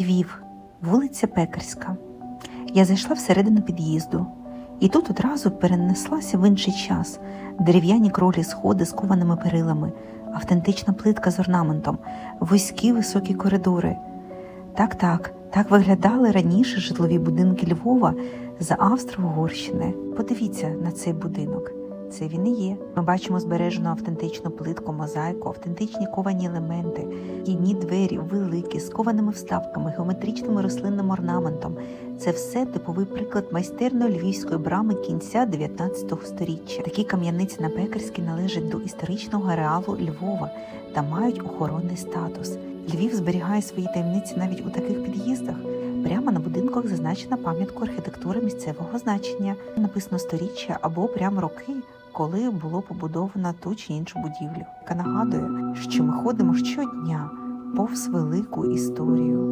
Львів, вулиця Пекарська. Я зайшла всередину під'їзду, і тут одразу перенеслася в інший час. Дерев'яні кролі сходи з кованими перилами, автентична плитка з орнаментом, вузькі високі коридори. Так, так, так виглядали раніше житлові будинки Львова за Австро-Угорщини. Подивіться на цей будинок. Це він і є. Ми бачимо збережену автентичну плитку, мозаїку, автентичні ковані елементи, гідні двері, великі, з кованими вставками, геометричним рослинним орнаментом. Це все типовий приклад майстерної львівської брами кінця 19 століття. Такі кам'яниці на Пекарській належать до історичного ареалу Львова та мають охоронний статус. Львів зберігає свої таємниці навіть у таких під'їздах. Прямо на будинках зазначена пам'ятка архітектури місцевого значення, написано сторіччя або прямо роки, коли було побудовано ту чи іншу будівлю, яка нагадує, що ми ходимо щодня повз велику історію.